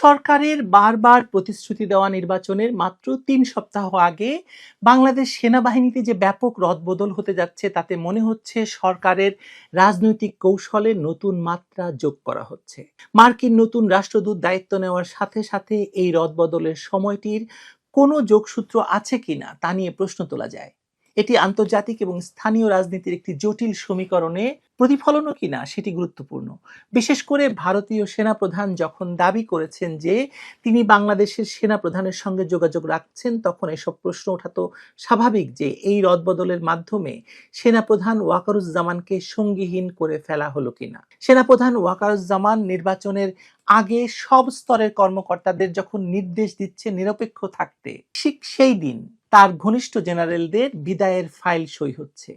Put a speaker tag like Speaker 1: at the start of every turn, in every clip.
Speaker 1: সরকারের বারবার প্রতিশ্রুতি দেওয়া নির্বাচনের মাত্র তিন সপ্তাহ আগে বাংলাদেশ সেনাবাহিনীতে যে ব্যাপক রদবদল হতে যাচ্ছে, তাতে মনে হচ্ছে সরকারের রাজনৈতিক কৌশলে নতুন মাত্রা যোগ করা হচ্ছে। মার্কিন নতুন রাষ্ট্রদূত দায়িত্ব নেওয়ার সাথে সাথে এই রদবদলের সময়টির কোনো যোগসূত্র আছে কিনা তা নিয়ে প্রশ্ন তোলা যায়। এটি আন্তর্জাতিক এবং স্থানীয় রাজনীতির একটি জটিল সমীকরণে প্রতিফলনও কিনা সেটি গুরুত্বপূর্ণ। বিশেষ করে ভারতীয় সেনাপ্রধান যখন দাবি করেছেন যে তিনি বাংলাদেশের সেনাপ্রধানের সঙ্গে যোগাযোগ রাখছেন, তখন এসব প্রশ্ন ওঠা তো স্বাভাবিক যে এই রদবদলের মাধ্যমে সেনাপ্রধান ওয়াকারুজ্জামানকে সঙ্গীহীন করে ফেলা হলো কিনা। সেনাপ্রধান ওয়াকারুজ্জামান নির্বাচনের আগে সব স্তরের কর্মকর্তাদের যখন নির্দেশ দিচ্ছে নিরপেক্ষ থাকতে, ঠিক সেই দিন তার ঘনিষ্ঠ জেনারেলদের বিদায়ের ফাইল সই হচ্ছে।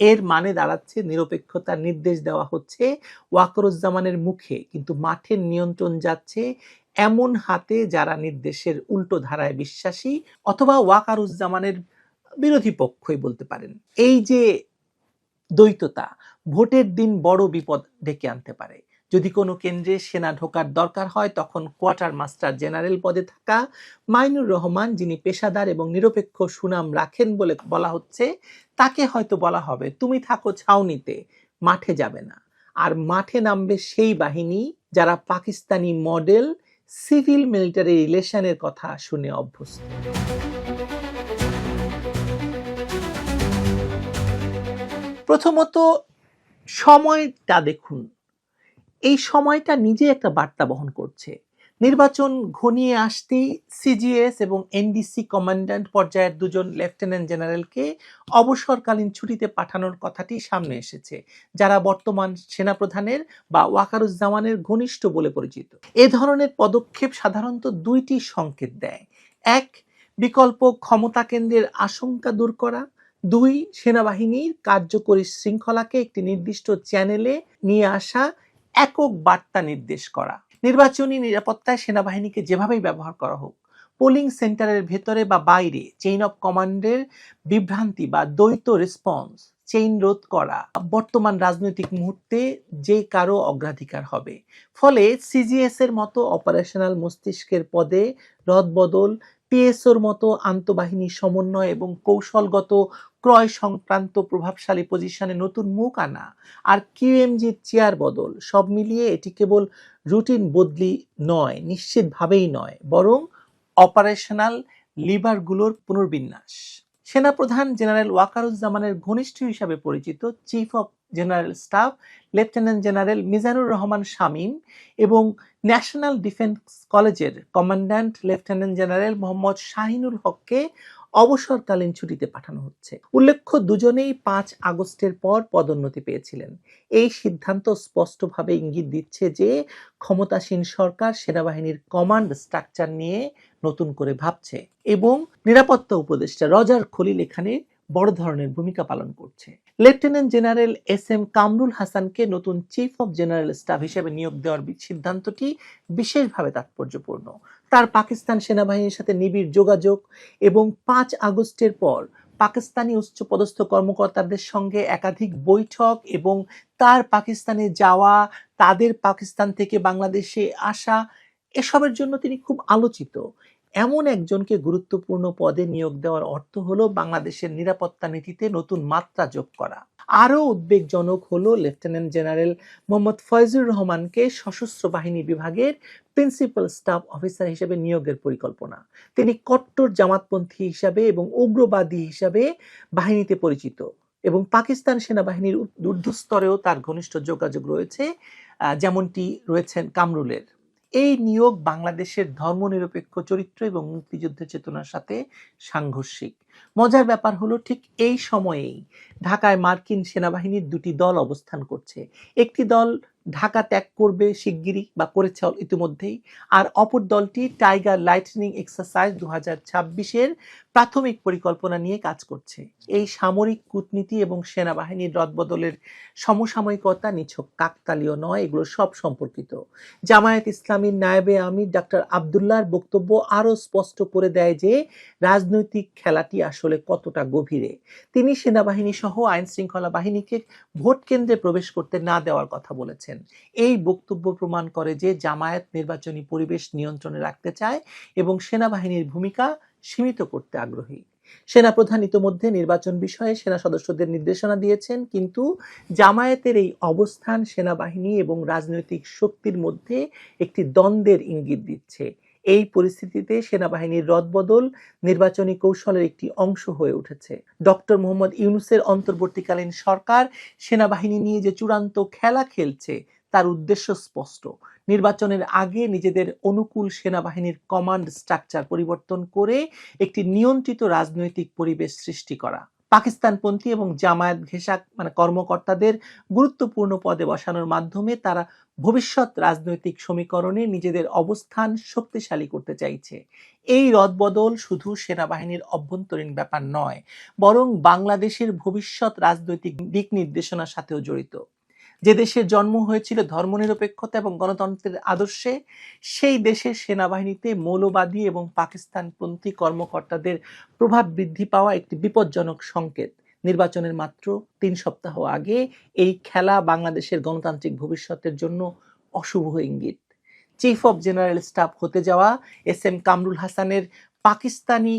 Speaker 1: এর মানে দাঁড়াচ্ছে নিরপেক্ষতার নির্দেশ দেওয়া হচ্ছে ওয়াকরুজ্জামানের মুখে, কিন্তু মাঠের নিয়ন্ত্রণ যাচ্ছে এমন হাতে যারা নির্দেশের উল্টো ধারায় বিশ্বাসী অথবা ওয়াকারুজ্জামানের বিরোধী পক্ষই বলতে পারেন। এই যে দ্বৈততা, ভোটের দিন বড় বিপদ ডেকে আনতে পারে। যদি কোনো কেন্দ্রে সেনা ঢোকার দরকার হয়, তখন কোয়ার্টার মাস্টার জেনারেল পদে থাকা মাইনুর রহমান, যিনি পেশাদার এবং নিরপেক্ষ সুনাম রাখেন বলে বলা হচ্ছে, তাকে হয়তো বলা হবে, তুমি থাকো ছাউনিতে, মাঠে যাবে না। আর মাঠে নামবে সেই বাহিনী যারা পাকিস্তানি মডেল, সিভিল মিলিটারি রিলেশনের কথা শুনে অভ্যস্ত। প্রথমত, সময়টা দেখুন। এই সময়টা নিজে একটা বার্তা বহন করছে। নির্বাচন ঘনিয়ে আসতেই সিজিএস এবং এনডিসি কমান্ড্যান্ট পর্যায়ের দুজন লেফটেন্যান্ট জেনারেলকে অবসরকালীন ছুটিতে পাঠানোর কথাটি সামনে এসেছে, যারা বর্তমান সেনাপ্রধানের বা ওয়াকারুজ্জামানের ঘনিষ্ঠ বলে পরিচিত। এ ধরনের পদক্ষেপ সাধারণত দুইটি সংকেত দেয়। এক, বিকল্প ক্ষমতা কেন্দ্রের আশঙ্কা দূর করা। দুই, সেনাবাহিনীর কার্যকরী শৃঙ্খলাকে একটি নির্দিষ্ট চ্যানেলে নিয়ে আসা একক বার্তা নির্দেশ করা। নির্বাচনী নিরাপত্তায় সেনাবাহিনীকে যেভাবেই ব্যবহার করা হোক, পোলিং সেন্টারের ভেতরে বা বাইরে চেইন অফ কমান্ডের বিভ্রান্তি বা দ্বৈত রেসপন্স চেইন রোধ করা বর্তমান রাজনৈতিক মুহূর্তে যে কারও অগ্রাধিকার হবে। ফলে সিজিএস এর মতো অপারেশনাল মস্তিষ্কের পদে রদবদল পিএসওর মতো আন্তঃবাহিনী সমন্বয় এবং কৌশলগত ক্রয় সংক্রান্ত প্রভাবশালী পজিশনে নতুন মুখ আনা আর কিউএমজির চেয়ার বদল, সব মিলিয়ে এটি কেবল রুটিন বদলি নয়, নিশ্চিতভাবেই নয়, বরং অপারেশনাল লিভারগুলোর পুনর্বিন্যাস। সেনাপ্রধান জেনারেল ওয়াকারুজ্জামানের ঘনিষ্ঠ হিসাবে পরিচিত chief of general staff, lieutenant general Mizanur Rahman Shamim এবং ন্যাশনাল ডিফেন্স কলেজের commandant lieutenant general Mohammad Shahinul হককে অবসরকালীন ছুটিতে পাঠানো হচ্ছে। উল্লেখ্য, দুজনেই পাঁচ আগস্টের পর পদোন্নতি পেয়েছিলেন। এই সিদ্ধান্ত স্পষ্টভাবে ইঙ্গিত দিচ্ছে যে ক্ষমতাসীন সরকার সেনাবাহিনীর কমান্ড স্ট্রাকচার নিয়ে নতুন করে ভাবছে এবং নিরাপত্তা উপদেষ্টা রজার খলিল এখানে বড় ধরনের ভূমিকা পালন করছে। Lieutenant general S M Kamrul হাসানকে নতুন চিফ অব জেনারেল স্টাফ হিসেবে নিয়োগ দেওয়ার সিদ্ধান্তটি বিশেষভাবে তাৎপর্যপূর্ণ। তার পাকিস্তান সেনাবাহিনীর সাথে নিবিড় যোগাযোগ এবং পাঁচ আগস্টের পর পাকিস্তানি উচ্চপদস্থ কর্মকর্তাদের সঙ্গে একাধিক বৈঠক এবং তার পাকিস্তানে যাওয়া, তাদের পাকিস্তান থেকে বাংলাদেশে আসা এসবের জন্য তিনি খুব আলোচিত। এমন একজনকে গুরুত্বপূর্ণ পদে নিয়োগ দেওয়ার অর্থ হলো বাংলাদেশের নিরাপত্তা নীতিতে নতুন মাত্রা যোগ করা। আরও উদ্বেগজনক হলো লেফটেন্যান্ট জেনারেল মোহাম্মদ ফয়জুর রহমানকে সশস্ত্র বাহিনী বিভাগের প্রিন্সিপাল স্টাফ অফিসার হিসেবে নিয়োগের পরিকল্পনা। তিনি কট্টর জামাতপন্থী হিসাবে এবং উগ্রবাদী হিসাবে বাহিনীতে পরিচিত এবং পাকিস্তান সেনাবাহিনীর ঊর্ধ্বস্তরেও তার ঘনিষ্ঠ যোগাযোগ রয়েছে যেমনটি রয়েছেন কামরুলের। এই নিয়োগ বাংলাদেশের ধর্মনিরপেক্ষ চরিত্র এবং মুক্তিযুদ্ধের চেতনার সাথে সাংঘর্ষিক। মজার ব্যাপার হলো ঠিক এই সময়েই ঢাকায় মার্কিন সেনাবাহিনীর দুটি দল অবস্থান করছে। একটি দল ঢাকা ত্যাগ করবে শিগগিরই বা করেছে ইতিমধ্যেই, আর অপর দলটি টাইগার লাইটনিং এক্সারসাইজ দু হাজার ছাব্বিশের প্রাথমিক পরিকল্পনা নিয়ে কাজ করছে। এই সামরিক কূটনীতি এবং সেনাবাহিনীর রদবদলের সমসাময়িকতা নিছক কাকতালীয় নয়, এগুলো সব সম্পর্কিত। জামায়াত ইসলামীর নায়েবে আমির ডাক্তার আবদুল্লাহর বক্তব্য আরও স্পষ্ট করে দেয় যে, রাজনৈতিক খেলাটি আসলে কতটা গভীরে। তিনি সেনাবাহিনী সহ আইন শৃঙ্খলা বাহিনীকে ভোট কেন্দ্রে প্রবেশ করতে না দেওয়ার কথা বলেছেন। এই বক্তব্য প্রমাণ করে যে, জামায়াত নির্বাচনী পরিবেশ নিয়ন্ত্রণে রাখতে চায় এবং সেনাবাহিনীর ভূমিকা সীমিত করতে আগ্রহী। সেনাপ্রধান ইতোমধ্যে নির্বাচন বিষয়ে সেনা সদস্যদের নির্দেশনা দিয়েছেন, কিন্তু জামায়াতের এই অবস্থান সেনাবাহিনী এবং রাজনৈতিক শক্তির মধ্যে একটি দ্বন্দ্বের ইঙ্গিত দিচ্ছে। এই পরিস্থিতিতে সেনাবাহিনীর রদবদল নির্বাচনী কৌশলের একটি অংশ হয়ে উঠেছে। ডক্টর মোহাম্মদ ইউনুসের অন্তর্বর্তীকালীন সরকার সেনাবাহিনী নিয়ে যে চূড়ান্ত খেলা খেলছে তার উদ্দেশ্য স্পষ্ট। নির্বাচনের আগে নিজেদের অনুকূল সেনাবাহিনীর কমান্ড স্ট্রাকচার পরিবর্তন করে একটি নিয়ন্ত্রিত রাজনৈতিক পরিবেশ সৃষ্টি করা। পাকিস্তানপন্থী এবং জামায়াত ঘেঁষা মানে কর্মকর্তাদের গুরুত্বপূর্ণ পদে বসানোর মাধ্যমে তারা ভবিষ্যৎ রাজনৈতিক সমীকরণে নিজেদের অবস্থান শক্তিশালী করতে চাইছে। এই রদবদল শুধু সেনাবাহিনীর অভ্যন্তরীণ ব্যাপার নয়, বরং বাংলাদেশের ভবিষ্যৎ রাজনৈতিক দিক নির্দেশনার সাথেও জড়িত। যে দেশের জন্ম হয়েছিল ধর্মনিরপেক্ষতা এবং গণতন্ত্রের আদর্শে, সেই দেশের সেনাবাহিনীতে মৌলবাদী এবং পাকিস্তানপন্থী কর্মকর্তাদের প্রভাব বৃদ্ধি পাওয়া একটি বিপজ্জনক সংকেত। নির্বাচনের মাত্র তিন সপ্তাহ আগে এই খেলা বাংলাদেশের গণতান্ত্রিক ভবিষ্যতের জন্য অশুভ ইঙ্গিত। চিফ অফ জেনারেল স্টাফ হতে যাওয়া এস এম কামরুল হাসানের পাকিস্তানি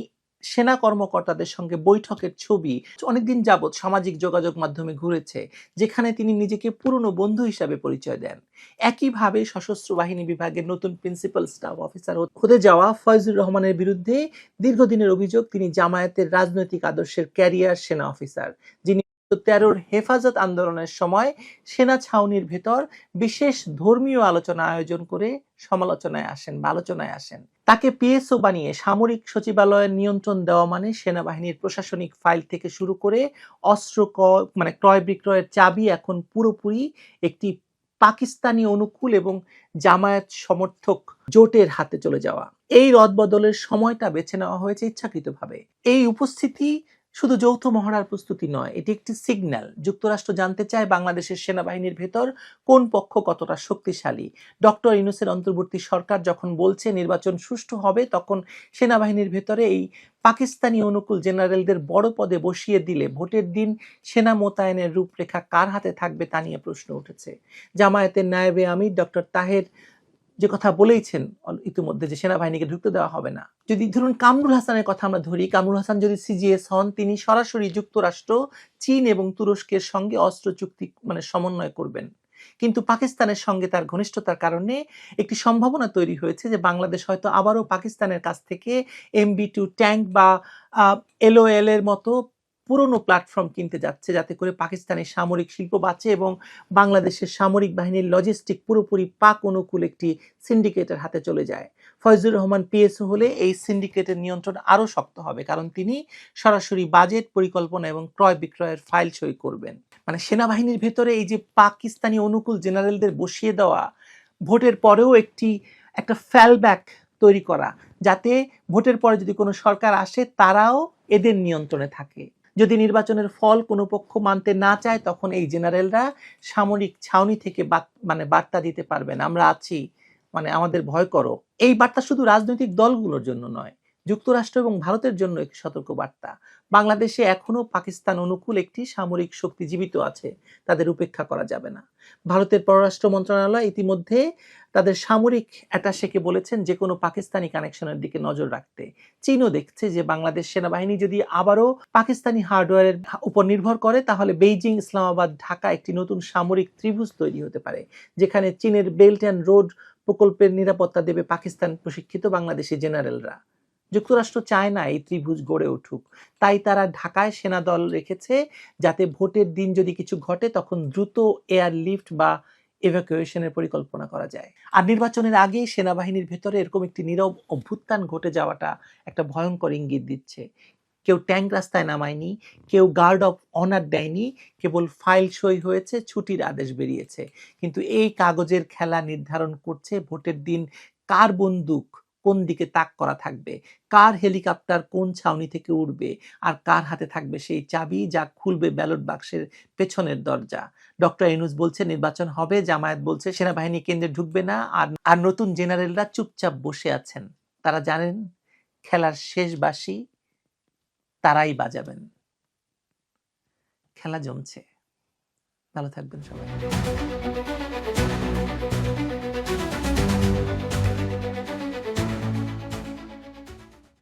Speaker 1: সেনা কর্মকর্তাদের সঙ্গে বৈঠকের ছবি অনেকদিন যাবৎ সামাজিক যোগাযোগ মাধ্যমে ঘুরেছে, যেখানে তিনি নিজেকে পুরনো বন্ধু হিসাবে পরিচয় দেন। একইভাবে সশস্ত্র বাহিনী বিভাগের নতুন প্রিন্সিপাল স্টাফ অফিসার হতে যাওয়া ফয়জুর রহমানের বিরুদ্ধে দীর্ঘদিনের অভিযোগ তিনি জামায়াতের রাজনৈতিক আদর্শের ক্যারিয়ার সেনা অফিসার, যিনি তেরোর হেফাজত আন্দোলনের সময় সেনা ছাউনির ভেতর বিশেষ ধর্মীয় আলোচনা আয়োজন করে সমালোচনায় আসেন বা আলোচনায় আসেন। তাকে পিএসও বানিয়ে সামরিক সচিবালয়ের নিয়ন্ত্রণ দেওয়া মানে সেনাবাহিনীর প্রশাসনিক ফাইল থেকে শুরু করে অস্ত্র মানে ক্রয় বিক্রয়ের চাবি এখন পুরোপুরি একটি পাকিস্তানি অনুকূল এবং জামায়াত সমর্থক জোটের হাতে চলে যাওয়া। এই রদবদলের সময়টা বেছে নেওয়া হয়েছে ইচ্ছাকৃতভাবে। এই উপস্থিতি শুধু যৌথ মহড়ার প্রস্তুতি নয়, এটি একটি সিগন্যাল যুক্তরাষ্ট্র জানতে চায় বাংলাদেশের সেনাবাহিনীর ভেতর কোন পক্ষ কতটা শক্তিশালী। ডক্টর ইনুসের অন্তর্বর্তী সরকার যখন বলছে নির্বাচন সুষ্ঠু হবে, তখন সেনাবাহিনীর ভেতরে এই পাকিস্তানি অনুকূল জেনারেলদের বড় পদে বসিয়ে দিলে ভোটের দিন সেনা মোতায়েনের রূপরেখা কার হাতে থাকবে তা নিয়ে প্রশ্ন উঠেছে। জামায়াতের নায়েবে আমির ডক্টর তাহের যে কথা বলেইছেন ইতিমধ্যে যে সেনাবাহিনীকে ঢুকতে দেওয়া হবে না। যদি ধরুন কামরুল হাসানের কথা আমরা ধরি, কামরুল হাসান যদি সিজিএস হন, তিনি সরাসরি যুক্তরাষ্ট্র, চীন এবং তুরস্কের সঙ্গে অস্ত্র চুক্তি মানে সমন্বয় করবেন। কিন্তু পাকিস্তানের সঙ্গে তার ঘনিষ্ঠতার কারণে একটি সম্ভাবনা তৈরি হয়েছে যে বাংলাদেশ হয়তো আবারও পাকিস্তানের কাছ থেকে এমবি টু ট্যাঙ্ক বা এলওএল এর মতো পুরনো প্ল্যাটফর্ম কিনতে যাচ্ছে, যাতে করে পাকিস্তানের সামরিক শিল্প বাঁচে এবং বাংলাদেশের সামরিক বাহিনীর লজিস্টিক পুরোপুরি পাক অনুকূল একটি সিন্ডিকেটের হাতে চলে যায়। ফয়জুর রহমান পিএসও হলে এই সিন্ডিকেটের নিয়ন্ত্রণ আরও শক্ত হবে, কারণ তিনি সরাসরি বাজেট পরিকল্পনা এবং ক্রয় বিক্রয়ের ফাইল সই করবেন। মানে সেনাবাহিনীর ভেতরে এই যে পাকিস্তানি অনুকূল জেনারেলদের বসিয়ে দেওয়া, ভোটের পরেও একটি, একটা ফ্যালব্যাক তৈরি করা, যাতে ভোটের পরে যদি কোনো সরকার আসে, তারাও এদের নিয়ন্ত্রণে থাকে। যদি নির্বাচনের ফল কোনো পক্ষ মানতে না চায়, তখন এই জেনারেলরা সামরিক ছাউনি থেকে মানে বার্তা দিতে পারবেন আমরা আছি মানে আমাদের ভয় করো। এই বার্তা শুধু রাজনৈতিক দলগুলোর জন্য নয়। যুক্তরাষ্ট্র এবং ভারতের জন্য একটি সতর্ক বার্তা বাংলাদেশে এখনও পাকিস্তান অনুকূল একটি সামরিক শক্তি জীবিত আছে, তাদের উপেক্ষা করা যাবে না। ভারতের পররাষ্ট্র মন্ত্রণালয় ইতিমধ্যে তাদের সামরিক অ্যাটাশেকে বলেছেন যে কোনো পাকিস্তানি কানেকশনের দিকে নজর রাখতে। চীনও দেখছে যে বাংলাদেশ সেনাবাহিনী যদি আবারও পাকিস্তানি হার্ডওয়্যারের উপর নির্ভর করে, তাহলে বেইজিং, ইসলামাবাদ, ঢাকা একটি নতুন সামরিক ত্রিভুজ তৈরি হতে পারে, যেখানে চীনের বেল্ট অ্যান্ড রোড প্রকল্পের নিরাপত্তা দেবে পাকিস্তান প্রশিক্ষিত বাংলাদেশি জেনারেলরা। যুক্তরাষ্ট্র চায় না এই ত্রিভুজ গড়ে উঠুক। তাই তারা ঢাকায় সেনা দল রেখেছে যাতে ভোটের দিন যদি কিছু ঘটে, তখন দ্রুত এয়ার লিফট বা এভাকুয়েশনের পরিকল্পনা করা যায়। আর নির্বাচনের আগেই সেনাবাহিনীর ভেতরে এরকম একটি নীরব অভ্যুত্থান ঘটে যাওয়াটা একটা ভয়ঙ্কর ইঙ্গিত দিচ্ছে। কেউ ট্যাঙ্ক রাস্তায় নামায়নি, কেউ গার্ড অফ অনার দেয়নি, কেবল ফাইল সই হয়েছে, ছুটির আদেশ বেরিয়েছে। কিন্তু এই কাগজের খেলা নির্ধারণ করছে ভোটের দিন কার বন্দুক? কোন দিকে তাক করা থাকবে? কার হেলিকপ্টার কোন ছাউনি থেকে উঠবে আর কার হাতে থাকবে সেই চাবি যা খুলবে ব্যালট বাক্সের পেছনের দরজা? ডক্টর ইনুস বলছে নির্বাচন হবে, জামায়াত বলছে, সেনাবাহিনী কেন্দ্রে ঢুকবে না, আর আর নতুন জেনারেলরা চুপচাপ বসে আছেন। তারা জানেন, খেলার শেষ বাঁশি, তারাই বাজাবেন। খেলা জমছে। ভালো থাকবেন সবাই।